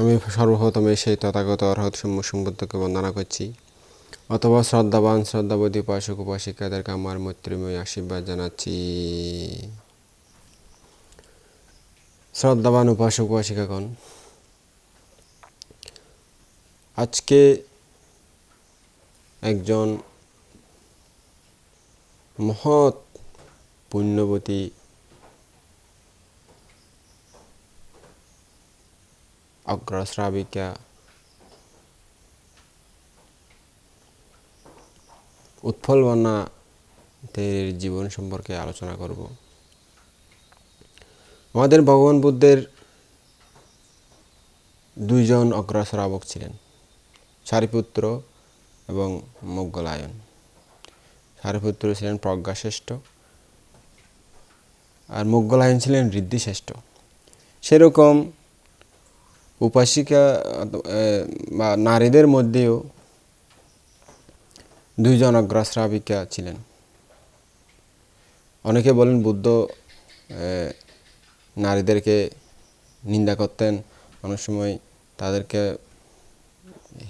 আমি সর্বপ্রথমে সেই তথাগত অর্হত সম্বুদ্ধকে বন্দনা করছি। অথবা শ্রদ্ধাবান শ্রদ্ধাবতী উপাসক, উপাসিকাদেরকে আমার মৈত্রীময় আশীর্বাদ জানাচ্ছি। শ্রদ্ধাবান উপাসক, উপাসিকাগণ, আজকে একজন মহৎ পুণ্যবতী অগ্রশ্রাবিকা উৎফল বন্যাদের জীবন সম্পর্কে আলোচনা করব। আমাদের ভগবান বুদ্ধের দুইজন অগ্রশ্রাবক ছিলেন, সারিপুত্র এবং মোগলায়ন। সারিপুত্র ছিলেন প্রজ্ঞাশ্রেষ্ঠ আর মোগলায়ন ছিলেন ঋদ্ধিশ্রেষ্ঠ। সেরকম উপাসিকা বা নারীদের মধ্যেও দুইজন অগ্রশ্রাবিকা ছিলেন। অনেকে বলেন বুদ্ধ নারীদেরকে নিন্দা করতেন, অনেক সময় তাদেরকে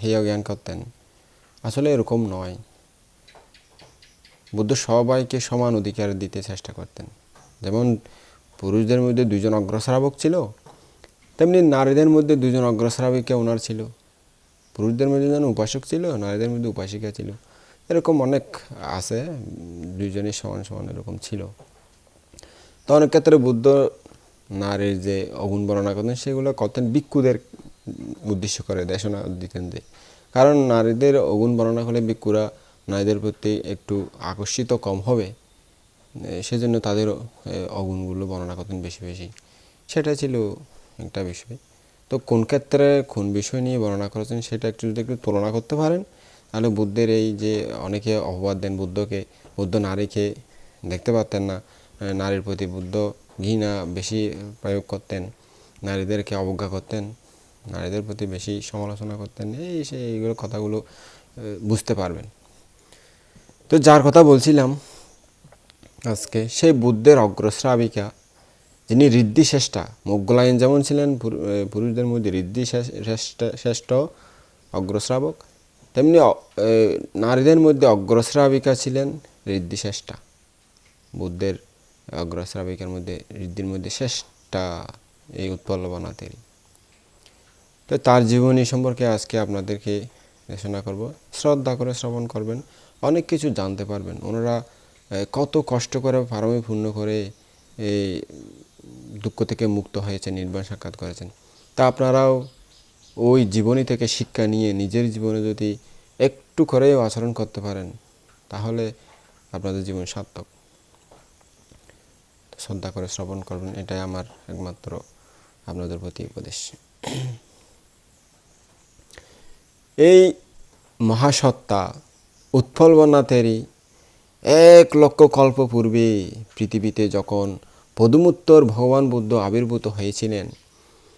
হেয় জ্ঞান করতেন। আসলে এরকম নয়। বুদ্ধ সবাইকে সমান অধিকার দিতে চেষ্টা করতেন। যেমন পুরুষদের মধ্যে দুইজন অগ্রশ্রাবক ছিল তেমনি নারীদের মধ্যে দুজন অগ্রশ্রাবিকা ওনার ছিল? পুরুষদের মধ্যে যেন উপাসক ছিল নারীদের মধ্যে উপাসিকা ছিল। এরকম অনেক আছে উম, দুইজনই সমান সমান এরকম ছিল। তো অনেক ক্ষেত্রে বুদ্ধ নারীর যে অগুণ বর্ণনা করতেন সেগুলো করতেন ভিক্ষুদের উদ্দেশ্য করে দেশনা দিতেন যে। কারণ নারীদের অগুণ বর্ণনা করলে ভিক্ষুরা নারীদের প্রতি একটু আকর্ষিত কম হবে। সেজন্য তাদের অগুণগুলো বর্ণনা করতেন বেশি বেশি। সেটা ছিল একটা বিষয়। তো কোন ক্ষেত্রে কোন বিষয় নিয়ে বর্ণনা করেছেন সেটা একটু যদি একটু তুলনা করতে পারেন, তাহলে বুদ্ধের এই যে অনেকে অপবাদ দেন বুদ্ধকে, বুদ্ধ নারীকে দেখতে পারতেন না নারীর প্রতি বুদ্ধ ঘৃণা বেশি প্রয়োগ করতেন, নারীদেরকে অবজ্ঞা করতেন, নারীদের প্রতি বেশি সমালোচনা করতেন, এই সে এইগুলো কথাগুলো বুঝতে পারবেন। তো যার কথা বলছিলাম আজকে সেই বুদ্ধের অগ্রশ্রাবিকা যিনি ঋদ্ধি শ্রেষ্ঠা মোগলায়ন যেমন ছিলেন পুরুষদের মধ্যে ঋদ্ধি শ্রেষ- শ্রেষ্ঠ অগ্রশ্রাবক তেমনি নারীদের মধ্যে অগ্রশ্রাবিকা ছিলেন ঋদ্ধি শ্রেষ্ঠা। বুদ্ধের অগ্রশ্রাবিকার মধ্যে, ঋদ্ধির মধ্যে শ্রেষ্ঠা এই উৎপল্লবনাথেরই তো তার জীবনী সম্পর্কে আজকে আপনাদেরকে দেশনা করব। শ্রদ্ধা করে শ্রবণ করবেন, অনেক কিছু জানতে পারবেন। ওনারা কত কষ্ট করে পারমে পূর্ণ করে এই দুঃখ থেকে মুক্ত হয়েছে নির্বাণ সাক্ষাৎ করেছেন। তা আপনারাও ওই জীবনী থেকে শিক্ষা নিয়ে নিজের জীবনে যদি একটু করেও আচরণ করতে পারেন, তাহলে আপনাদের জীবন সার্থক। শ্রদ্ধা করে শ্রবণ করবেন এটাই আমার একমাত্র আপনাদের প্রতি উপদেশ। এই মহাসত্তা উৎফল বন্যাতেরই এক লক্ষ কল্প পূর্বে পৃথিবীতে যখন পদুমুত্তর ভগবান বুদ্ধ আবির্ভূত হয়েছিলেন।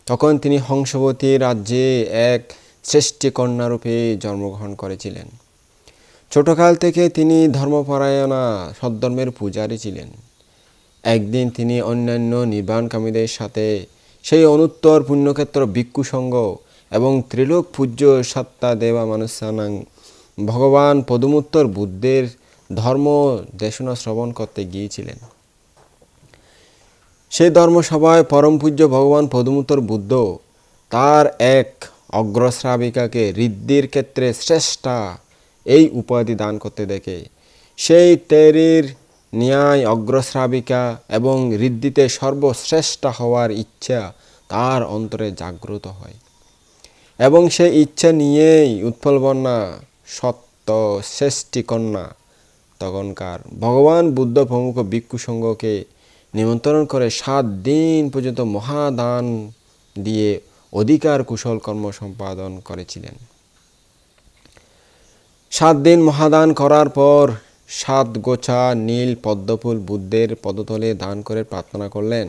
তখন তিনি হংসবতী রাজ্যে এক শ্রেষ্ঠী কন্যারূপে জন্মগ্রহণ করেছিলেন। ছোটকাল থেকে তিনি ধর্মপরায়ণা সদ্ধর্মের পূজারী ছিলেন। একদিন তিনি অন্যান্য নির্বাণকামীদের সাথে সেই অনুত্তর পুণ্যক্ষেত্র ভিক্ষু সঙ্গ এবং ত্রিলোক পূজ্য সত্তা দেবা মানুষানাং ভগবান পদমুত্তর বুদ্ধের ধর্ম দেশনা শ্রবণ করতে গিয়েছিলেন। সেই ধর্মসভায় পরম পূজ্য ভগবান পদমুত্তর বুদ্ধ তার এক অগ্রশ্রাবিকাকে ঋদ্ধির ক্ষেত্রে শ্রেষ্ঠা এই উপাধি দান করতে দেখে। সেই তেরির ন্যায় অগ্রশ্রাবিকা এবং ঋদ্ধিতে সর্বশ্রেষ্ঠা হওয়ার ইচ্ছা তার অন্তরে জাগ্রত হয় এবং সেই ইচ্ছা নিয়েই উৎপল বন্যা, সত্য শ্রেষ্ঠী কন্যা, তখনকার ভগবান বুদ্ধ প্রমুখ ভিক্ষু সংঘকে নিমন্ত্রণ করে সাত দিন পর্যন্ত মহাদান দিয়ে অধিকার কুশল কর্ম সম্পাদন করেছিলেন। সাত দিন মহাদান করার পর সাত গোছা নীল পদ্মফুল বুদ্ধের পদতলে দান করে প্রার্থনা করলেন,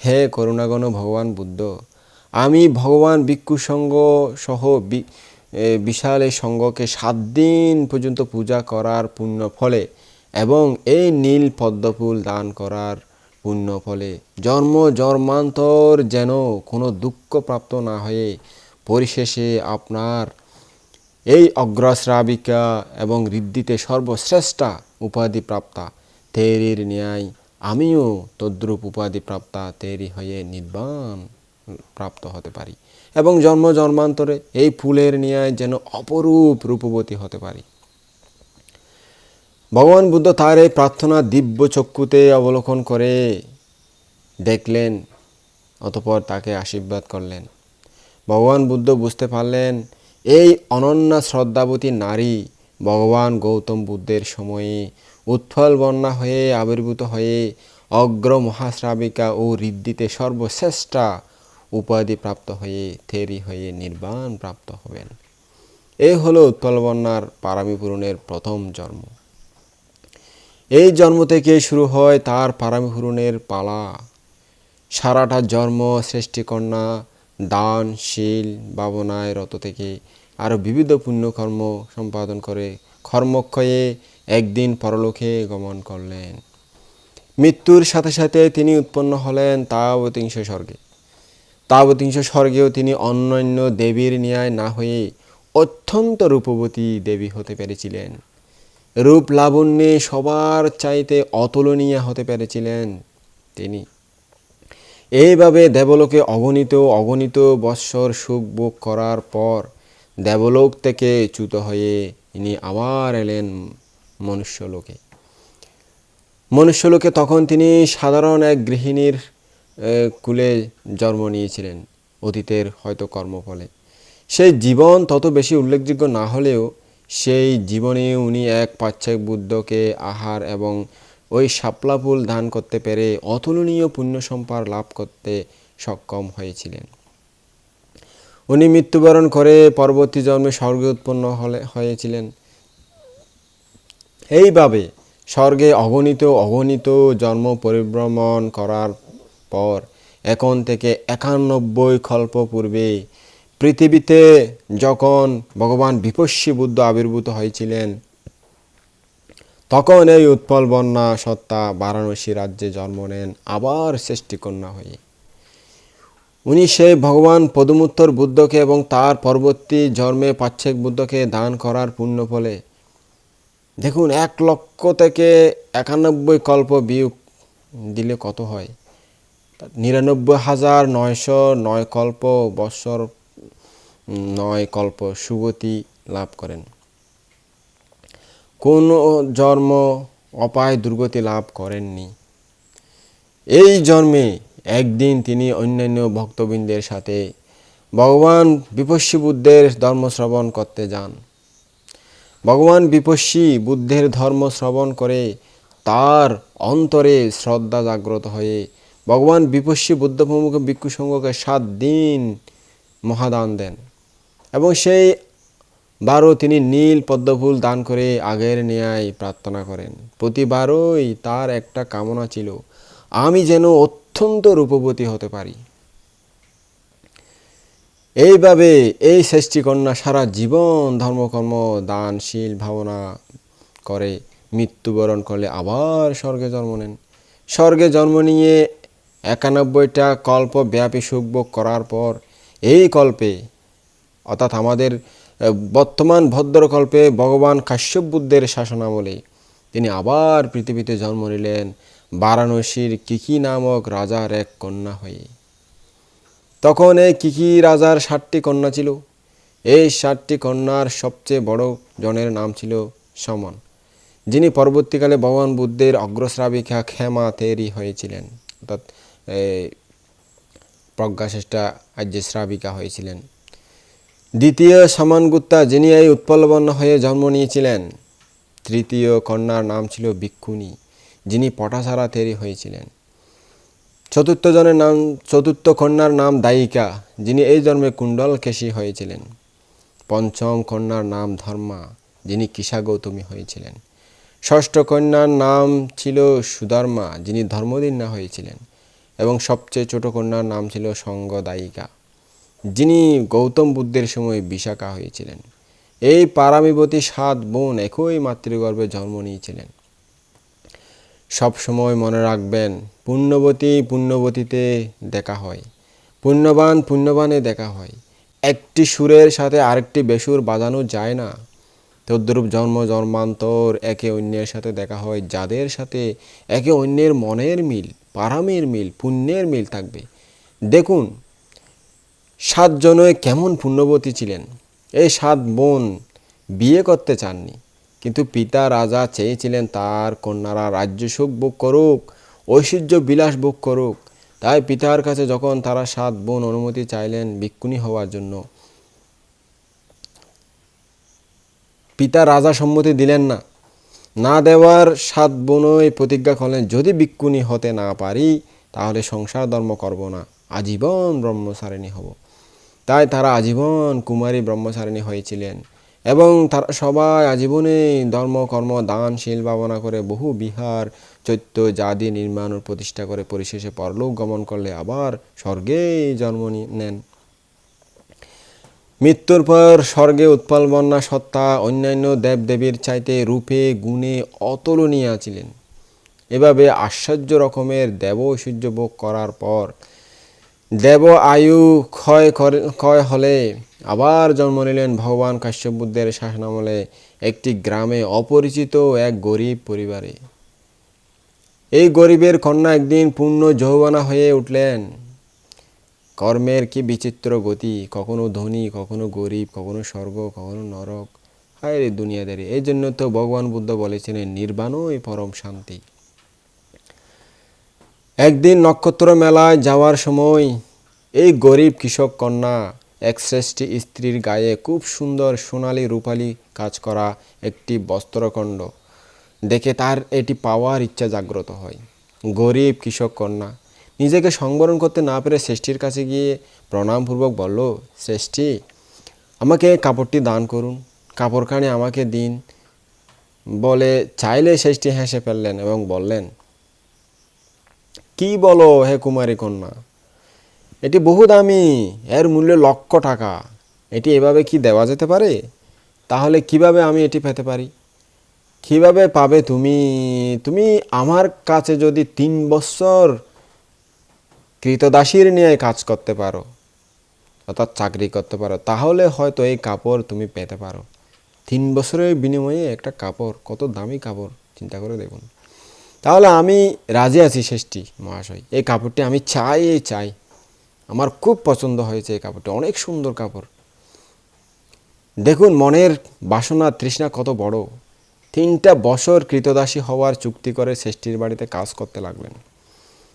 হে করুণাগণ, ভগবান বুদ্ধ, আমি ভগবান ভিক্ষু সঙ্গ সহ বিশাল এই সঙ্গকে সাত দিন পর্যন্ত পূজা করার পুণ্য ফলে এবং এই নীল পদ্মফুল দান করার পুণ্য ফলে। জন্ম জন্মান্তর যেন কোনো দুঃখ প্রাপ্ত না হয়ে পরিশেষে আপনার এই অগ্রশ্রাবিকা এবং ঋদ্ধিতে সর্বশ্রেষ্ঠা উপাধি প্রাপ্তা, তেরির ন্যায় আমিও তদ্রূপ উপাধি প্রাপ্তা, তেরি হয়ে নির্বাণ প্রাপ্ত হতে পারি। এবং জন্ম জন্মান্তরে এই ফুলের ন্যায় যেন অপরূপ রূপবতী হতে পারি। ভগবান বুদ্ধ তার এই প্রার্থনা দিব্য চক্ষুতে অবলোকন করে দেখলেন, অতপর তাকে আশীর্বাদ করলেন। ভগবান বুদ্ধ বুঝতে পারলেন, এই অনন্যা শ্রদ্ধাবতী নারী ভগবান গৌতম বুদ্ধের সময়ে উৎফল বন্যা হয়ে আবির্ভূত হয়ে অগ্র মহাশ্রাবিকা ও ঋদ্ধিতে সর্বশ্রেষ্ঠা উপাধি প্রাপ্ত হয়ে থেরি হয়ে নির্বাণ প্রাপ্ত হবেন। এই হলো উৎপল বন্যার পারামি পূরণের প্রথম জন্ম। এই জন্ম থেকে শুরু হয় তার পারামি পূরণের পালা। সারাটা জন্ম সৃষ্টিকন্যা, দান, শীল, ভাবনায় রত থেকে আরও বিবিধ পুণ্যকর্ম সম্পাদন করে কর্মক্ষয়ে একদিন পরলোকে গমন করলেন। মৃত্যুর সাথে সাথে তিনি উৎপন্ন হলেন তাবতিংশ স্বর্গে। তাবতিংশ স্বর্গেও তিনি অন্যান্য দেবীর ন্যায় না হয়ে অত্যন্ত রূপবতী দেবী হতে পেরেছিলেন। রূপ লাবণ্যে সবার চাইতে অতুলনীয় হতে পেরেছিলেন তিনি। এইভাবে দেবলোকে অগণিত অগণিত বৎসর সুখ ভোগ করার পর দেবলোক থেকে চ্যুত হয়ে ইনি আবার এলেন মনুষ্যলোকে। মনুষ্যলোকে তখন তিনি সাধারণ এক গৃহিণীর কুলে জন্ম নিয়েছিলেন। অতীতের হয়তো কর্মফলে। সেই জীবন তত বেশি উল্লেখযোগ্য না হলেও সেই জীবনে উনি এক পাচ্ছেক বুদ্ধকে আহার এবং ওই শাপলা ফুল দান করতে পেরে অতুলনীয় পুণ্য সম্পার লাভ করতে সক্ষম হয়েছিলেন। উনি মৃত্যুবরণ করে পরবর্তী জন্মে স্বর্গে উৎপন্ন হলে, হয়েছিলেন। এইভাবে স্বর্গে অগণিত অগণিত জন্ম পরিভ্রমণ করার পর এখন থেকে একানব্বই কল্প পূর্বে পৃথিবীতে যখন ভগবান বিপস্যী বুদ্ধ আবির্ভূত হয়েছিলেন, তখন এই উৎপল বন্যা সত্তা বারাণসী রাজ্যে জন্ম নেন আবার সৃষ্টিকন্যা হয়ে। উনি সেই ভগবান পদমুত্তর বুদ্ধকে এবং তার পরবর্তী জন্মে পাচ্ছেক বুদ্ধকে দান করার পুণ্য ফলে। দেখুন, এক লক্ষ থেকে একানব্বই কল্প বিয়োগ দিলে কত হয়? নিরানব্বই হাজার নয়শো নয় কল্প বৎসর নয় কল্প সুগতি লাভ করেন। কোন জন্ম অপায় দুর্গতি লাভ করেননি। এই জন্মে একদিন তিনি অন্যান্য ভক্তবৃন্দের সাথে ভগবান বিপস্যী বুদ্ধের ধর্ম শ্রবণ করতে যান। ভগবান বিপস্যী বুদ্ধের ধর্ম শ্রবণ করে তার অন্তরে শ্রদ্ধা জাগ্রত হয়ে ভগবান বিপস্যী বুদ্ধ প্রমুখ ভিক্ষু সংঘকে সাত দিন মহাদান দেন। এবং সেই বারও তিনি নীল পদ্মফুল দান করে আগের ন্যায় প্রার্থনা করেন। প্রতিবারই তার একটা কামনা ছিল, আমি যেন অত্যন্ত রূপবতী হতে পারি। এইভাবে এই সৃষ্টিকন্যা সারা জীবন ধর্মকর্ম, দানশীল ভাবনা করে মৃত্যুবরণ করলে আবার স্বর্গে জন্ম নেন। স্বর্গে জন্ম নিয়ে একানব্বইটা কল্প ব্যাপী সুখভোগ করার পর এই কল্পে অর্থাৎ আমাদের বর্তমান ভদ্রকল্পে ভগবান কাশ্যপ বুদ্ধের শাসনামলে তিনি আবার পৃথিবীতে জন্ম নিলেন বারাণসীর কিকি নামক রাজার এক কন্যা হয়ে। তখন এই কিকি রাজার ষাটটি কন্যা ছিল। এই ষাটটি কন্যার সবচেয়ে বড় জনের নাম ছিল সমন, যিনি পরবর্তীকালে ভগবান বুদ্ধের অগ্রশ্রাবিকা ক্ষেমা তেরি হয়েছিলেন। অর্থাৎ এই প্রজ্ঞাশ্রেষ্ঠা আর্য শ্রাবিকা হয়েছিলেন। দ্বিতীয় সমানগুপ্তা যিনি এই উৎপলবন্ন হয়ে জন্ম নিয়েছিলেন। তৃতীয় কন্যার নাম ছিল ভিক্ষুণী, যিনি পটাসারা তেরি হয়েছিলেন। চতুর্থ জনের নাম, চতুর্থ কন্যার নাম দায়িকা, যিনি এই জন্মে কুণ্ডল কেশী হয়েছিলেন। পঞ্চম কন্যার নাম ধর্মা, যিনি কিসা গৌতমী হয়েছিলেন। ষষ্ঠ কন্যার নাম ছিল সুধর্মা, যিনি ধর্মদিন্যা হয়েছিলেন। এবং সবচেয়ে ছোট কন্যার নাম ছিল সঙ্গদায়িকা। যিনি গৌতম বুদ্ধের সময় বিশাখা হয়েছিলেন। এই পারামিবতী সাত বোন একই মাতৃগর্ভে জন্ম নিয়েছিলেন। সব সময় মনে রাখবেন, পুণ্যবতী পুণ্যবতীতে দেখা হয়। পুণ্যবান পুণ্যবানে দেখা হয়। একটি সুরের সাথে আরেকটি বেসুর বাজানো যায় না। তদ্রূপ জন্ম, জন্মান্তর একে অন্যের সাথে দেখা হয়, যাদের সাথে একে অন্যের মনের মিল, পারামের মিল, পুণ্যের মিল থাকবে। দেখুন সাতজনে কেমন পুণ্যবতী ছিলেন? এই সাত বোন বিয়ে করতে চাননি। কিন্তু পিতা রাজা চেয়েছিলেন তার কন্যারা রাজ্য সুখ ভোগ করুক, ঐশ্বর্য বিলাস ভোগ করুক। তাই পিতার কাছে যখন তারা সাত বোন অনুমতি চাইলেন ভিক্ষুণী হওয়ার জন্য, পিতা রাজা সম্মতি দিলেন না। না দেওয়ার সাত বোনই প্রতিজ্ঞা করলেন, যদি ভিক্ষুণী হতে না পারি, তাহলে সংসার ধর্ম করব না, আজীবন ব্রহ্মচারিণী হব। তাই তারা আজীবন কুমারী ব্রহ্মচারিণী হয়েছিলেন। এবং তারা সবাই আজীবনে ধর্ম, কর্ম, দান, শীল ভাবনা করে বহু বিহার, চৈত্য জাতি নির্মাণ প্রতিষ্ঠা করে পরিশেষে পরলোক গমন করলে আবার স্বর্গেই জন্ম নেন। মৃত্যুর পর স্বর্গে উৎপল বন্যা সত্তা অন্যান্য দেবদেবীর চাইতে রূপে, গুণে অতুলনীয় ছিলেন। এভাবে আশ্চর্য রকমের দেব ঐশ্বর্য ভোগ করার পর দেব আয়ু ক্ষয় ক্ষয় হলে আবার জন্ম নিলেন ভগবান কাশ্যপ বুদ্ধের শাসনামলে একটি গ্রামে অপরিচিত এক গরিব পরিবারে। এই গরিবের কন্যা একদিন পূর্ণ যৌবনা হয়ে উঠলেন। কর্মের কি বিচিত্র গতি, কখনো ধনী, কখনো গরিব, কখনো স্বর্গ, কখনো নরক। হায় রে দুনিয়াদারি। এই জন্য তো ভগবান বুদ্ধ বলেছিলেন, নির্বাণই পরম শান্তি। একদিন নক্ষত্র মেলায় যাওয়ার সময় এই গরিব কৃষক কন্যা এক শ্রেষ্ঠী স্ত্রীর গায়ে খুব সুন্দর সোনালি রূপালি কাজ করা একটি বস্ত্রখণ্ড। দেখে তার এটি পাওয়ার ইচ্ছা জাগ্রত হয়। গরিব কৃষক কন্যা নিজেকে সংবরণ করতে না পেরে শ্রেষ্ঠীর কাছে গিয়ে প্রণামপূর্বক বলল, শ্রেষ্ঠী, আমাকে কাপড়টি দান করুন, কাপড়খানি আমাকে দিন। বলে চাইলে শ্রেষ্ঠী হেসে ফেললেন এবং বললেন কি বলো হে কুমারী কন্যা? এটি বহু দামি, এর মূল্য লক্ষ টাকা। এটি এভাবে কি দেওয়া যেতে পারে? তাহলে কীভাবে আমি এটি পেতে পারি? কীভাবে পাবে তুমি? তুমি আমার কাছে যদি তিন বছর কৃতদাসীর নিয়ে কাজ করতে পারো, অর্থাৎ চাকরি করতে পারো, তাহলে হয়তো এই কাপড় তুমি পেতে পারো। তিন বছরের বিনিময়ে একটা কাপড়, কত দামি কাপড়, চিন্তা করে দেখুন। তাহলে আমি রাজি আছি শেষটি, মহাশয়। এই কাপড়টি আমি চাই চাই। আমার খুব পছন্দ হয়েছে এই কাপড়টি, অনেক সুন্দর কাপড়। দেখুন, মনের বাসনা, তৃষ্ণা কত বড়। তিনটা বছর কৃতদাসী হওয়ার চুক্তি করে শ্রেষ্ঠীর বাড়িতে কাজ করতে লাগলেন।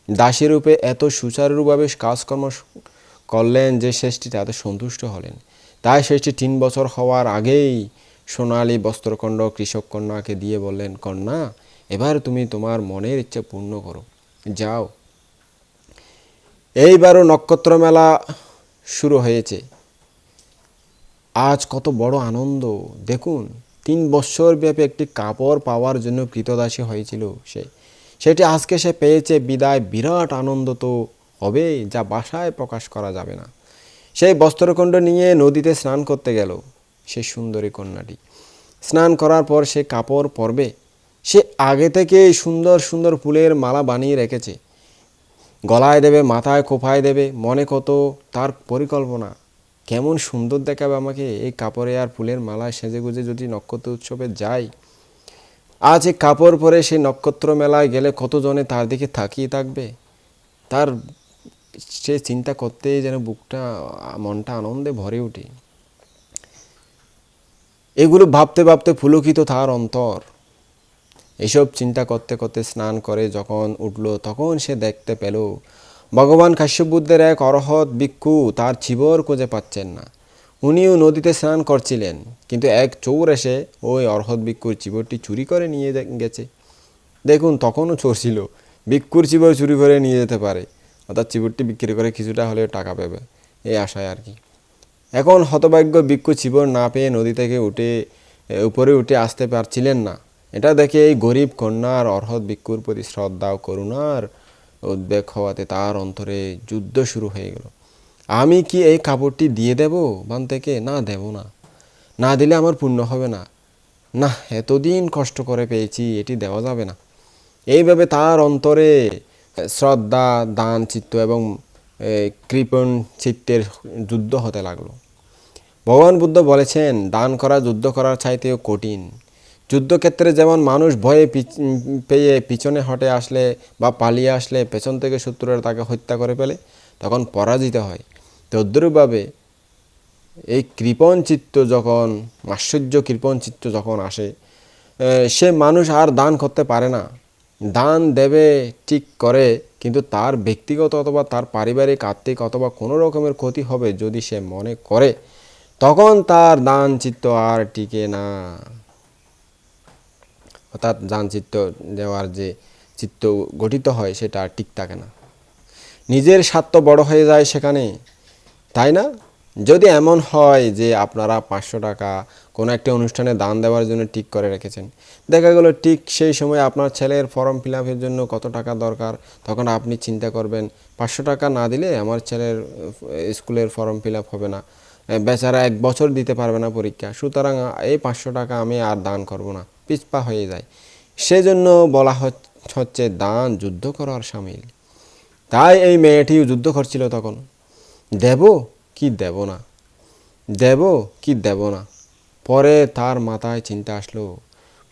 দাসী রূপে এত সুচারুভাবে কাজকর্ম করলেন যে ষষ্ঠী তাতে সন্তুষ্ট হলেন। তাই শ্রেষ্ঠী তিন বছর হওয়ার আগেই সোনালী বস্ত্রকণ্ড কৃষক কন্যাকে দিয়ে বললেন, কন্যা এবার তুমি তোমার মনের ইচ্ছা পূর্ণ করো। যাও। এইবারও নক্ষত্র মেলা শুরু হয়েছে। আজ কত বড় আনন্দ। দেখুন, তিন বছর ব্যাপী একটি কাপড় পাওয়ার জন্য কৃতদাসী হয়েছিল সে। সেটি আজকে সে পেয়েছে বিদায়। বিরাট আনন্দ তো হবেই, যা বাসায় প্রকাশ করা যাবে না। সেই বস্ত্রখণ্ড নিয়ে নদীতে স্নান করতে গেল সে সুন্দরী কন্যাটি। স্নান করার পর সে কাপড় পরবে। সে আগে থেকে সুন্দর সুন্দর ফুলের মালা বানিয়ে রেখেছে। গলায় দেবে, মাথায় কোফায় দেবে, মনে কত তার পরিকল্পনা। কেমন সুন্দর দেখাবে আমাকে এই কাপড়ে আর ফুলের মালায় সেজে গুজে যদি নক্ষত্র উৎসবে যাই। আজ এই কাপড় পরে সেই নক্ষত্র মেলায় গেলে কতজনে তার দিকে তাকিয়ে থাকবে? তার সে চিন্তা করতেই যেন বুকটা, মনটা আনন্দে ভরে ওঠে। এগুলো ভাবতে ভাবতে পুলকিত তার অন্তর। এসব চিন্তা করতে করতে স্নান করে যখন উঠল, তখন সে দেখতে পেল, ভগবান কাশ্যপ বুদ্ধের এক অরহৎ ভিক্ষু তার চিবর খুঁজে পাচ্ছেন না। উনিও নদীতে স্নান করছিলেন, কিন্তু এক চোর এসে ওই অরহৎ ভিক্ষুর চিবরটি চুরি করে নিয়ে গেছে। দেখুন, তখনও চোর ছিল, ভিক্ষুর চিবর চুরি করে নিয়ে যেতে পারে, অর্থাৎ চিবরটি বিক্রি করে কিছুটা হলেও টাকা পাবে এই আশায় আর কি। এখন হতভাগ্য ভিক্ষু চিবর না পেয়ে নদী থেকে উঠে উপরে উঠে আসতে পারছিলেন না। এটা দেখে এই গরিব কন্যার অর্হৎ ভিক্ষুর প্রতি শ্রদ্ধা ও করুণার উদ্বেগ হওয়াতে তার অন্তরে যুদ্ধ শুরু হয়ে গেল। আমি কি এই কাপড়টি দিয়ে দেব? বান থেকে, না, দেব না। না দিলে আমার পুণ্য হবে না। না, এতদিন কষ্ট করে পেয়েছি, এটি দেওয়া যাবে না। এইভাবে তার অন্তরে শ্রদ্ধা, দান, চিত্ত এবং কৃপণ, চিত্তের যুদ্ধ হতে লাগল। ভগবান বুদ্ধ বলেছেন, দান করা, যুদ্ধ করার চাইতেও কঠিন। যুদ্ধক্ষেত্রে যেমন মানুষ ভয়ে পেয়ে পিছনে হটে আসলে বা পালিয়ে আসলে পেছন থেকে শত্রুরা তাকে হত্যা করে ফেলে, তখন পরাজিত হয়। তদ্রূপভাবে এই কৃপণ চিত্ত যখন, আশ্চর্য কৃপণ চিত্ত যখন আসে সে মানুষ আর দান করতে পারে না। দান দেবে, ঠিক করে, কিন্তু তার ব্যক্তিগত অথবা তার পারিবারিক আর্থিক অথবা কোনো রকমের ক্ষতি হবে যদি সে মনে করে, তখন তার দান চিত্ত আর টিকে না। অর্থাৎ দান চিত্ত দেওয়ার যে চিত্ত গঠিত হয়, সেটা আর ঠিক থাকে না। নিজের স্বার্থ বড় হয়ে যায় সেখানে, তাই না? যদি এমন হয় যে আপনারা পাঁচশো টাকা কোনো একটা অনুষ্ঠানে দান দেওয়ার জন্য ঠিক করে রেখেছেন, দেখা গেলো ঠিক সেই সময় আপনার ছেলের ফর্ম ফিল আপের জন্য কত টাকা দরকার, তখন আপনি চিন্তা করবেন, পাঁচশো টাকা না দিলে আমার ছেলের স্কুলের ফর্ম ফিল আপ হবে না বেচারা এক বছর দিতে পারবে না পরীক্ষা, সুতরাং এই পাঁচশো টাকা আমি আর দান করব না। পিছপা হয়ে যায়। সেজন্য বলা হচ- হচ্ছে দান যুদ্ধ করার সামিল। তাই এই মেয়েটিও যুদ্ধ করছিল তখন। দেব কি দেব না? দেব কি দেব না? পরে তার মাথায় চিন্তা আসলো।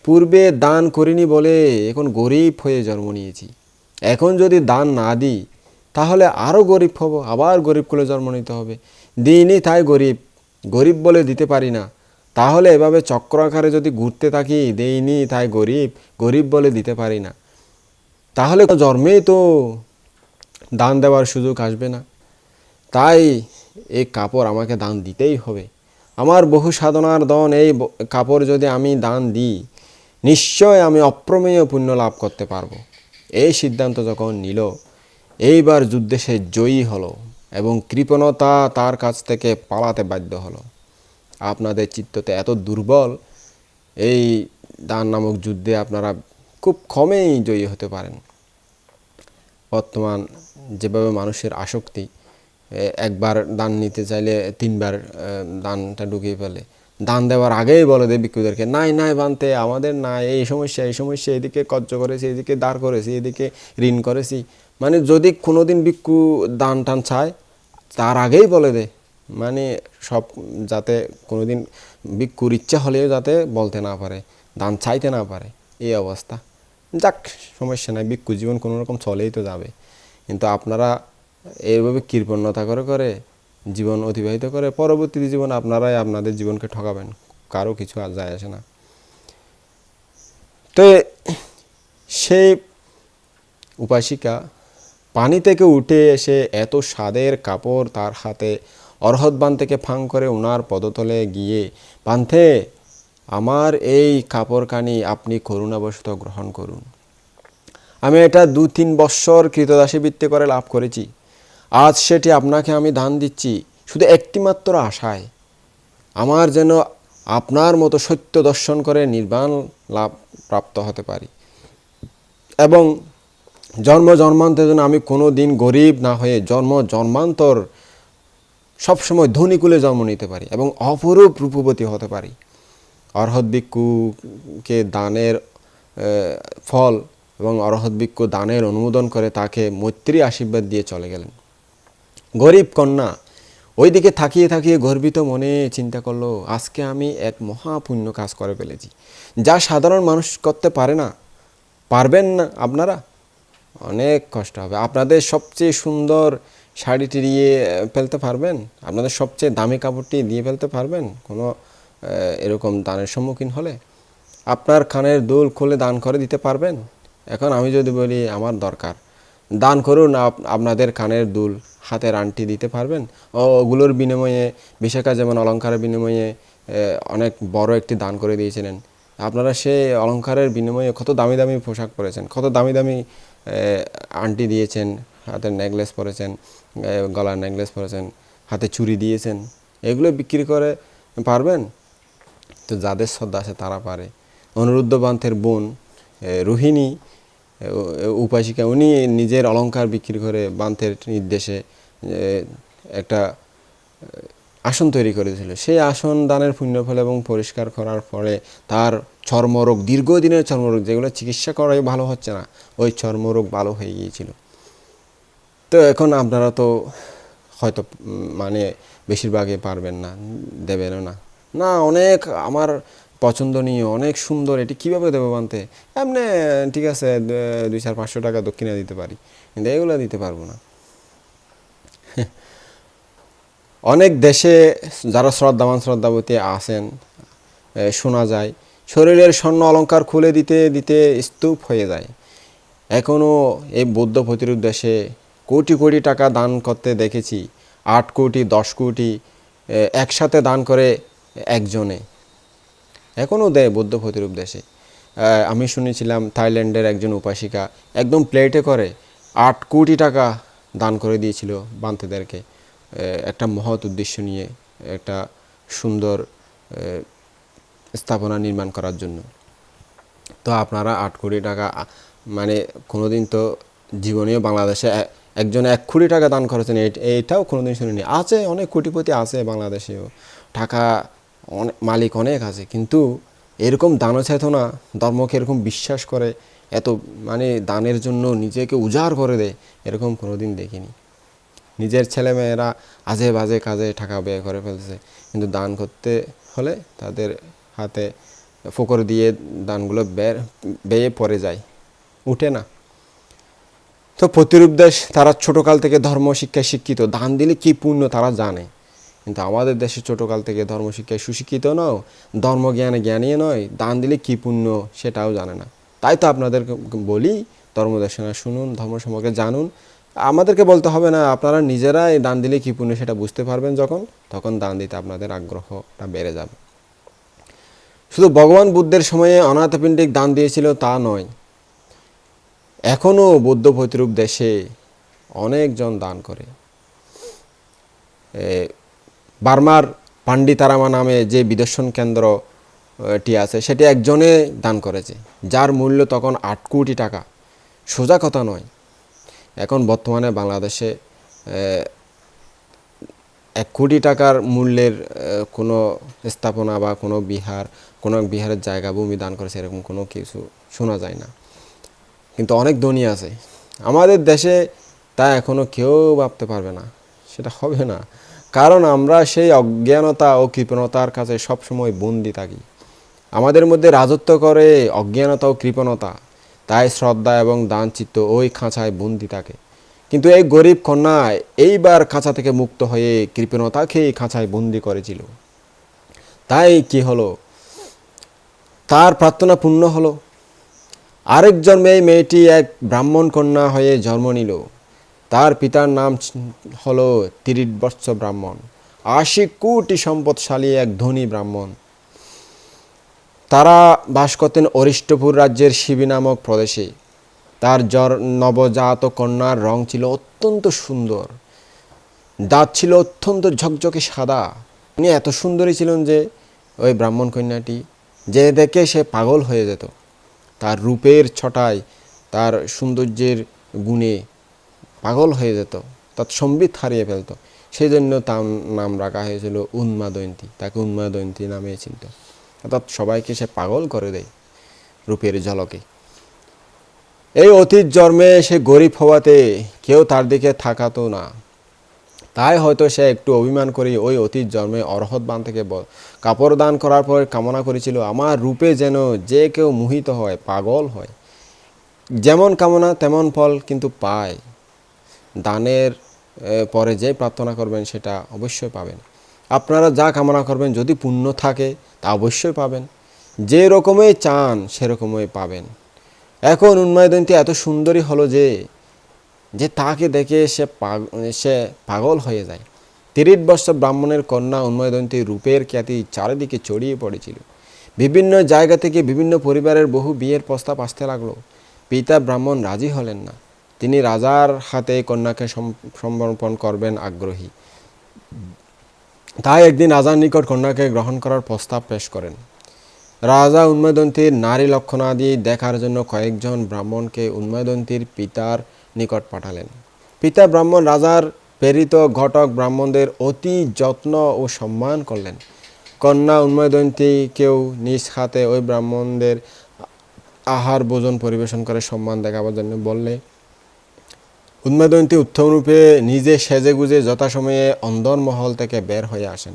পূর্বে দান করিনি বলে এখন গরিব হয়ে জন্ম নিয়েছি। এখন যদি দান না দিই, তাহলে আরও গরিব হব, আবার গরিব করে জন্ম নিতে হবে। দিইনি তাই গরিব। গরিব বলে দিতে পারি না। তাহলে এভাবে চক্র আকারে যদি ঘুরতে থাকি, দেইনি, তাই গরিব গরিব বলে দিতে পারি না। তাহলে জন্মেই তো দান দেওয়ার সুযোগ আসবে না। তাই এই কাপড় আমাকে দান দিতেই হবে। আমার বহু সাধনার দন, এই কাপড় যদি আমি দান দিই, নিশ্চয় আমি অপ্রমেয় পুণ্য লাভ করতে পারব। এই সিদ্ধান্ত যখন নিল, এইবার যুদ্ধে সে জয়ী হলো এবং কৃপণতা তার কাছ থেকে পালাতে বাধ্য হলো। আপনাদের চিত্ততে এত দুর্বল, এই দান নামক যুদ্ধে আপনারা খুব কমেই জয়ী হতে পারেন। বর্তমান যেভাবে মানুষের আসক্তি একবার দান নিতে চাইলে তিনবার দানটা ঢুকিয়ে ফেলে। দান দেওয়ার আগেই বলে দেয় ভিক্ষুদেরকে, নাই নাই, বানতে, আমাদের নাই, এই সমস্যা এই সমস্যা, এদিকে কর্য করেছি, এদিকে দাঁড় করেছি, এদিকে ঋণ করেছি। মানে যদি কোনোদিন ভিক্ষু দান টান চায়, তার আগেই বলে দে মানে সব যাতে কোনোদিন ভিক্ষুর ইচ্ছা হলেও যাতে বলতে না পারে, দান চাইতে না পারে, এই অবস্থা। যাক, সমস্যা নাই, ভিক্ষু জীবন কোনো রকম চলেই তো যাবে। কিন্তু আপনারা এইভাবে কৃপণতা করে করে জীবন অতিবাহিত করে পরবর্তী জীবন আপনারাই আপনাদের জীবনকে ঠকাবেন, কারও কিছু আর যায় আসে না। তো সেই উপাসিকা পানি থেকে উঠে এসে এত স্বাদের কাপড় তার হাতে অরহত বান থেকে ফাং করে ওনার পদতলে গিয়ে পান্থে আমার এই কাপড় কানি আপনি করুণাবশত গ্রহণ করুন। আমি এটা দু তিন বৎসর কৃতদাসী বৃত্তি করে লাভ করেছি। আজ সেটি আপনাকে আমি দান দিচ্ছি শুধু একটিমাত্র আশায়। আমার যেন আপনার মতো সত্য দর্শন করে নির্বাণ লাভ প্রাপ্ত হতে পারি। এবং জন্ম জন্মান্তর যেন আমি কোনো দিন গরিব না হয়ে জন্ম জন্মান্তর সবসময় ধনীকুলে জন্ম নিতে পারি এবং অপরূপ রূপবতী হতে পারি। অরহৎ ভিক্ষুকে দানের ফল এবং অরহৎ ভিক্ষু দানের অনুমোদন করে তাকে মৈত্রী আশীর্বাদ দিয়ে চলে গেলেন। গরিব কন্যা ওইদিকে থাকিয়ে থাকিয়ে গর্বিত মনে চিন্তা করল, আজকে আমি এক মহাপুণ্য কাজ করে ফেলেছি। যা সাধারণ মানুষ করতে পারে না। পারবেন না আপনারা? অনেক কষ্ট হবে। আপনাদের সবচেয়ে সুন্দর শাড়িটি দিয়ে ফেলতে পারবেন? আপনাদের সবচেয়ে দামি কাপড়টি দিয়ে ফেলতে পারবেন? কোনো এরকম দানের সম্মুখীন হলে? আপনার কানের দুল খুলে দান করে দিতে পারবেন? এখন আমি যদি বলি, আমার দরকার। দান করুন, আপ- আপনাদের কানের দুল হাতের আংটি দিতে পারবেন? ও, ওগুলোর বিনিময়ে, বিশাখা যেমন অলংকারের বিনিময়ে অনেক বড় একটি দান করে দিয়েছিলেন। আপনারা সেই অলংকারের বিনিময়ে কত দামি দামি পোশাক পরেছেন? কত দামি দামি আংটি দিয়েছেন? হাতের নেকলেস পরেছেন গলার নেকলেস পরেছেন, হাতে চুড়ি দিয়েছেন, এগুলো বিক্রি করে পারবেন? তো যাদের শ্রদ্ধা আছে তারা পারে। অনুরুদ্ধ পান্থের বোন রোহিণী উপাসিকা, উনি নিজের অলঙ্কার বিক্রি করে বান্থের নির্দেশে একটা আসন তৈরি করেছিল। সেই আসন দানের পুণ্য ফলে এবং পরিষ্কার করার ফলে তার চর্মরোগ, দীর্ঘদিনের চর্মরোগ, যেগুলো চিকিৎসা করাই ভালো হচ্ছে না, ওই চর্মরোগ ভালো হয়ে গিয়েছিল। তো এখন আপনারা তো হয়তো মানে বেশিরভাগই পারবেন না, দেবেনও না। না, অনেক আমার পছন্দনীয়, অনেক সুন্দর, এটি কীভাবে দেবো বানতে? এমনি, ঠিক আছে দুই চার পাঁচশো টাকা দক্ষিণে দিতে পারি, কিন্তু এগুলো দিতে পারব না। অনেক দেশে যারা শ্রদ্ধাবান, শ্রদ্ধাবতী আছেন শোনা যায়, শরীরের স্বর্ণ অলঙ্কার খুলে দিতে দিতে স্তূপ হয়ে যায়। এখনও এই বৌদ্ধ প্রতিরোধ দেশে কোটি কোটি টাকা দান করতে দেখেছি। আট কোটি, দশ কোটি একসাথে দান করে একজনে। এখনও দেয় বৌদ্ধ প্রতিরূপ দেশে। আমি শুনেছিলাম থাইল্যান্ডের একজন উপাসিকা একদম প্লেটে করে আট কোটি টাকা দান করে দিয়েছিল বান্তেদেরকে। একটা মহৎ উদ্দেশ্য নিয়ে একটা সুন্দর স্থাপনা নির্মাণ করার জন্য। তো আপনারা আট কোটি টাকা মানে কোনোদিন তো জীবনেও বাংলাদেশে একজন এক কোটি টাকা দান করেছেন এইটাও কোনোদিন শুনিনি। আছে, অনেক কোটিপতি আছে বাংলাদেশেও। টাকা অনেক মালিক অনেক আছে, কিন্তু এরকম দান চেতনা ধর্মকে এরকম বিশ্বাস করে, এত মানে দানের জন্য নিজেকে উজাড় করে দেয়, এরকম কোনোদিন দেখিনি। নিজের ছেলেমেয়েরা আজে বাজে কাজে টাকা ব্যয় করে ফেলছে কিন্তু দান করতে হলে তাদের হাতে ফোকর দিয়ে দানগুলো বের বেয়ে পড়ে যায়। উঠে না। তো প্রতিরূপ দেশ, তারা ছোটকাল থেকে ধর্ম শিক্ষায় শিক্ষিত। দান দিলে কি পুণ্য তারা জানে। কিন্তু আমাদের দেশে ছোটকাল থেকে ধর্ম শিক্ষায় সুশিক্ষিত নও, ধর্মজ্ঞানে জ্ঞানী নয়, দান দিলে কি পুণ্য সেটাও জানে না। তাই তো আপনাদেরকে বলি, ধর্মদর্শনা শুনুন ধর্ম সম্পর্কে জানুন। আমাদেরকে বলতে হবে না, আপনারা নিজেরাই দান দিলে কি পুণ্য সেটা বুঝতে পারবেন যখন, তখন দান দিতে আপনাদের আগ্রহটা বেড়ে যাবে। শুধু ভগবান বুদ্ধের সময়ে অনাথপিণ্ডিক দান দিয়েছিল তা নয় এখনও বৌদ্ধ প্রতিরূপ দেশে অনেকজন দান করে। বার্মার পান্ডিতারামা নামে যে বিদর্শন কেন্দ্র টি আছে, সেটি একজনে দান করেছে, যার মূল্য তখন আট কোটি টাকা। সোজা কথা নয়, এখন বর্তমানে বাংলাদেশে এক কোটি টাকার মূল্যের কোনো স্থাপনা বা কোনো বিহার, কোনো বিহারের জায়গা, ভূমি দান করেছে, এরকম কোনো কিছু শোনা যায় না। কিন্তু অনেক ধনী আছে। আমাদের দেশে তা এখনও কেউ ভাবতে পারবে না। সেটা হবে না। কারণ আমরা সেই অজ্ঞানতা ও কৃপণতার কাছে সবসময় বন্দি থাকি। আমাদের মধ্যে রাজত্ব করে অজ্ঞানতা ও কৃপণতা। তাই শ্রদ্ধা এবং দানচিত্ত ওই খাঁচায় বন্দি থাকে। কিন্তু এই গরিব কন্যা এইবার খাঁচা থেকে মুক্ত হয়ে কৃপণতাকে এই খাঁচায় বন্দি করেছিল। তাই কি হলো? তার প্রার্থনা পূর্ণ হলো। আরেক জন্মে মেয়েটি এক ব্রাহ্মণ কন্যা হয়ে জন্ম নিল। তার পিতার নাম হল হলো তিরিশ বৎস ব্রাহ্মণ। আশি কোটি সম্পদশালী এক ধনী ব্রাহ্মণ। তারা বাস করতেন অরিষ্টপুর রাজ্যের শিবি নামক প্রদেশে। তার জ্বর নবজাত কন্যার রং ছিল অত্যন্ত সুন্দর। দাঁত ছিল অত্যন্ত ঝকঝকে সাদা। উনি এত সুন্দরী ছিলেন যে, ওই ব্রাহ্মণ কন্যাটি যে দেখে সে পাগল হয়ে যেত। তার রূপের ছটায় তার সৌন্দর্যের গুণে পাগল হয়ে যেত তার সম্বিত হারিয়ে ফেলতো। সেই জন্য তার নাম রাখা হয়েছিল উন্মাদয়ন্তী, তাকে উন্মাদয়ন্তী নামে চিনত। অর্থাৎ সবাইকে সে পাগল করে দেয় রূপের ঝলকে। এই অতীত জন্মে সে গরিব হওয়াতে কেউ তার দিকে থাকাতো না। তাই হয়তো সে একটু অভিমান করে ওই অতীত জন্মে অরহত বান থেকে কাপড় দান করার পর কামনা করেছিল, আমার রূপে যেন যে কেউ মোহিত হয়, পাগল হয়। যেমন কামনা, তেমন ফল কিন্তু পায়। দানের পরে যে প্রার্থনা করবেন সেটা অবশ্যই পাবেন। আপনারা যা কামনা করবেন, যদি পুণ্য থাকে, তা অবশ্যই পাবেন। যে রকমই চান সেরকমই পাবেন। এখন উন্মাদন্তী এত সুন্দরী হলো যে যে তাকে দেখে সে সে পাগল হয়ে যায়। তিরিশ বৎসর ব্রাহ্মণের কন্যা উন্ময়দন্তী রূপের খ্যাতি চারিদিকে ছড়িয়ে পড়েছিল। বিভিন্ন জায়গা থেকে বিভিন্ন পরিবারের বহু বিয়ের প্রস্তাব আসতে লাগল। পিতা ব্রাহ্মণ রাজি হলেন না। তিনি রাজার হাতে কন্যাকে সম- সমর্পণ করবেন আগ্রহী। তাই একদিন রাজার নিকট কন্যাকে গ্রহণ করার প্রস্তাব পেশ করেন। রাজা উন্ময়দন্তীর নারী লক্ষণাদি দেখার জন্য কয়েকজন ব্রাহ্মণকে উন্ময়দন্তীর পিতার নিকট পাঠালেন। পিতা ব্রাহ্মণ রাজার প্রেরিত ঘটক ব্রাহ্মণদের অতি যত্ন ও সম্মান করলেন। কন্যা উন্ময়দন্তী-কেও নিজ হাতে ওই ব্রাহ্মণদের আহার ভোজন পরিবেশন করে সম্মান দেখাবার জন্য বললে উন্মাদন্তী উত্তমরূপে নিজে সেজে গুজে যথাসময়ে অন্দরমহল থেকে বের হয়ে আসেন।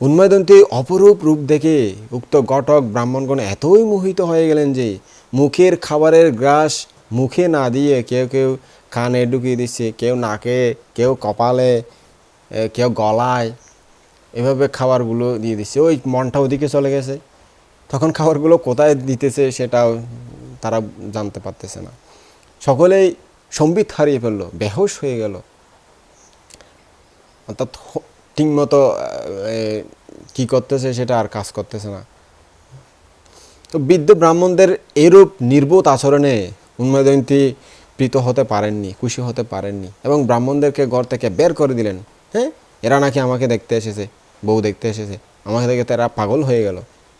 উন্মাদন্তী অপরূপ রূপ দেখে উক্ত ঘটক ব্রাহ্মণগণ এতই মোহিত হয়ে গেলেন যে মুখের খাবারের গ্রাস মুখে না দিয়ে কেউ কেউ কানে ঢুকিয়ে দিচ্ছে কেউ নাকে, কেউ কপালে কেউ গলায়, এভাবে খাবারগুলো দিয়ে দিচ্ছে ওই মনটা ওদিকে চলে গেছে। তখন খাবারগুলো কোথায় দিতেছে সেটাও তারা জানতে পারতেছে না। সকলেই সম্বিত হারিয়ে ফেলল, বেহোশ হয়ে গেল। অর্থাৎ ঠিকমতো কি করতেছে সেটা আর কাজ করতেছে না। তো বৃদ্ধ ব্রাহ্মণদের এরূপ নির্বোধ আচরণে উন্মাদন্তী প্রীত হতে পারেননি, খুশি হতে পারেননি এবং ব্রাহ্মণদেরকে ঘর থেকে বের করে দিলেন। হ্যাঁ? এরা নাকি আমাকে দেখতে এসেছে, বউ দেখতে এসেছে। আমাকে দেখে তো এরা পাগল হয়ে গেল।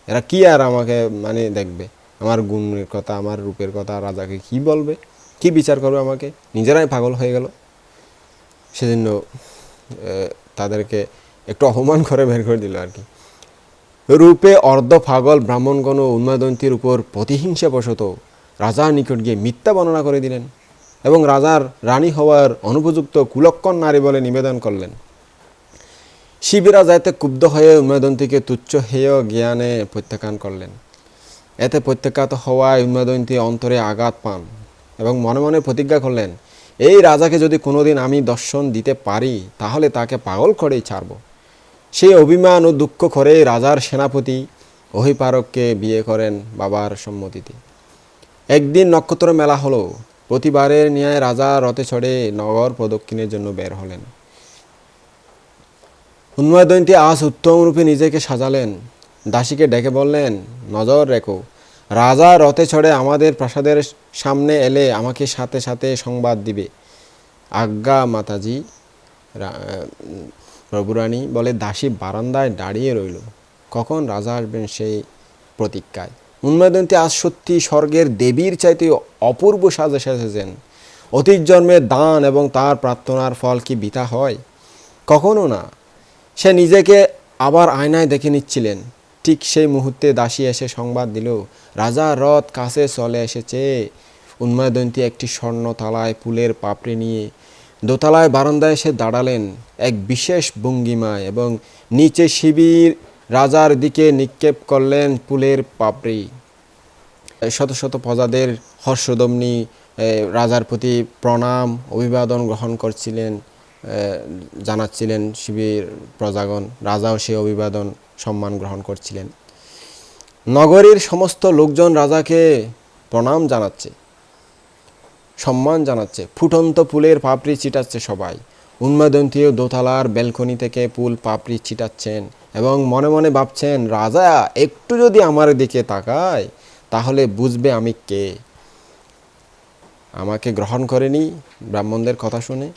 এরা কি আর আমাকে মানে দেখবে? আমার গুণের কথা, আমার রূপের কথা রাজাকে কি বলবে? কি বিচার করবে আমাকে? নিজেরাই পাগল হয়ে গেল। সেজন্য তাদেরকে একটু অপমান করে বের করে দিল আর কি। রূপে অর্ধ পাগল ব্রাহ্মণগণ উন্মাদন্তীর উপর প্রতিহিংসা বশত রাজার নিকট গিয়ে মিথ্যা বর্ণনা করে দিলেন। এবং রাজার রানী হওয়ার অনুপযুক্ত কুলক্ষণ নারী বলে নিবেদন করলেন। শিবিরা যাতে ক্ষুব্ধ হয়ে উন্মাদন্তীকে তুচ্ছ হেয় জ্ঞানে প্রত্যাখ্যান করলেন। এতে প্রত্যাখ্যাত হওয়ায় উন্মাদন্তী অন্তরে আঘাত পান এবং মনে মনে প্রতিজ্ঞা করলেন, এই রাজাকে যদি কোনোদিন আমি দর্শন দিতে পারি, তাহলে তাকে পাগল করেই ছাড়ব। সেই অভিমান ও দুঃখ করে রাজার সেনাপতি অহিপারককে বিয়ে করেন বাবার সম্মতিতে। একদিন নক্ষত্র মেলা হলো প্রতিবারের ন্যায় রাজা রথে চড়ে নগর প্রদক্ষিণের জন্য বের হলেন। উন্ময়দন্তী আজ উত্তম রূপে নিজেকে সাজালেন। দাসীকে ডেকে বললেন, নজর রেখো, রাজা রথে চড়ে আমাদের প্রাসাদের সামনে এলে আমাকে সাথে সাথে সংবাদ দিবে। আজ্ঞা মাতাজি, রা- প্রভুরানী বলে দাসী বারান্দায় দাঁড়িয়ে রইল। কখন রাজা আসবেন সেই প্রতীক্ষায়? উন্মাদন্তী আজ সত্যি স্বর্গের দেবীর চাইতে অপূর্ব সাজে সেজেছেন। অতীত জন্মের দান এবং তার প্রার্থনার ফল কি বৃথা হয়? কখনো না। সে নিজেকে আবার আয়নায় দেখে নিচ্ছিলেন। ঠিক সেই মুহূর্তে দাসী এসে সংবাদ দিল, রাজা রথ কাছে চলে এসেছে। উন্মাদন্তী একটি স্বর্ণ তালায় ফুলের পাপড়ি নিয়ে দোতলায় বারান্দায় এসে দাঁড়ালেন এক বিশেষ ভঙ্গিমায় এবং নিচে শিবির রাজার দিকে নিক্ষেপ করলেন পুলের পাপড়ি। শত শত প্রজাদের হর্ষদম্নি রাজার প্রতি প্রণাম, অভিবাদন গ্রহণ করছিলেন জানাচ্ছিলেন শিবির প্রজাগণ। রাজাও সে অভিবাদন, সম্মান গ্রহণ করছিলেন। নগরীর সমস্ত লোকজন রাজাকে প্রণাম জানাচ্ছে, সম্মান জানাচ্ছে। ফুটন্ত ফুলের পাপড়ি ছিটাচ্ছে সবাই। উন্মাদন্তীয় দোতলার ব্যালকনি থেকে ফুল পাপড়ি ছিটাচ্ছেন। এবং মনে মনে ভাবছেন, রাজা, একটু যদি আমার দিকে তাকায়, তাহলে বুঝবে আমি কে? আমাকে গ্রহণ করেনি ব্রাহ্মণদের কথা শুনে।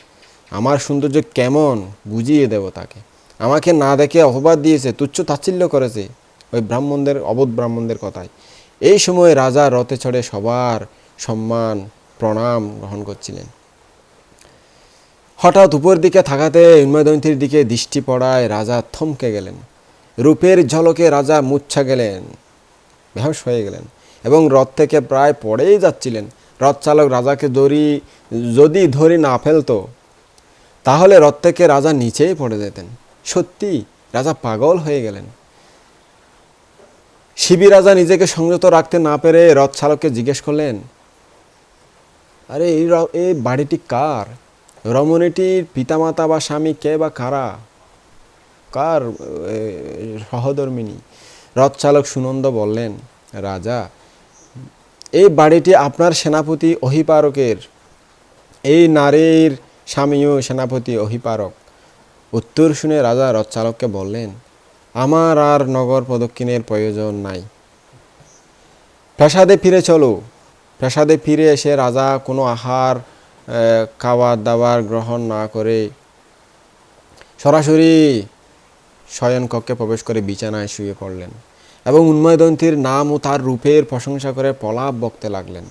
আমার সৌন্দর্য কেমন বুঝিয়ে দেব তাকে। আমাকে না দেখে অপবাদ দিয়েছে, তুচ্ছ তাচ্ছিল্য করেছে ওই ব্রাহ্মণদের, অবোধ ব্রাহ্মণদের কথায়। এই সময় রাজা রথে চড়ে সবার সম্মান, প্রণাম গ্রহণ করছিলেন। হঠাৎ উপর দিকে থাকাতে উন্মাদন্তীর দিকে দৃষ্টি পড়ায় রাজা থমকে গেলেন। রূপের ঝলকে রাজা মুচ্ছা গেলেন। বেহস হয়ে গেলেন এবং রথ থেকে প্রায় পড়েই যাচ্ছিলেন। রথ চালক রাজাকে দড়ি, যদি ধরে না ফেলতো, তাহলে রথ থেকে রাজা নিচেই পড়ে যেতেন। সত্যি রাজা পাগল হয়ে গেলেন। শিবি রাজা নিজেকে সংযত রাখতে না পেরে রথ চালককে জিজ্ঞেস করলেন, আরে এই এই বাড়িটি কার? রমণীটির পিতামাতা বা স্বামী কে বা কারা? কার সহধর্মিনী? রথ চালক সুনন্দ বললেন, রাজা, এই বাড়িটি আপনার সেনাপতি অহিপারকের। এই নারীর স্বামীও সেনাপতি অহিপারক। উত্তর শুনে রাজা রথচালককে বললেন, আমার আর নগর প্রদক্ষিণের প্রয়োজন নাই। প্রাসাদে ফিরে চলো। প্রাসাদে ফিরে এসে রাজা কোনো আহার আহ, দাওয়ার গ্রহণ না করে সরাসরি শয়নকক্ষে প্রবেশ করে বিছানায় শুয়ে পড়লেন এবং উন্ময়দন্তীর নাম ও তার রূপের প্রশংসা করে পলাপ বকতে লাগলেন।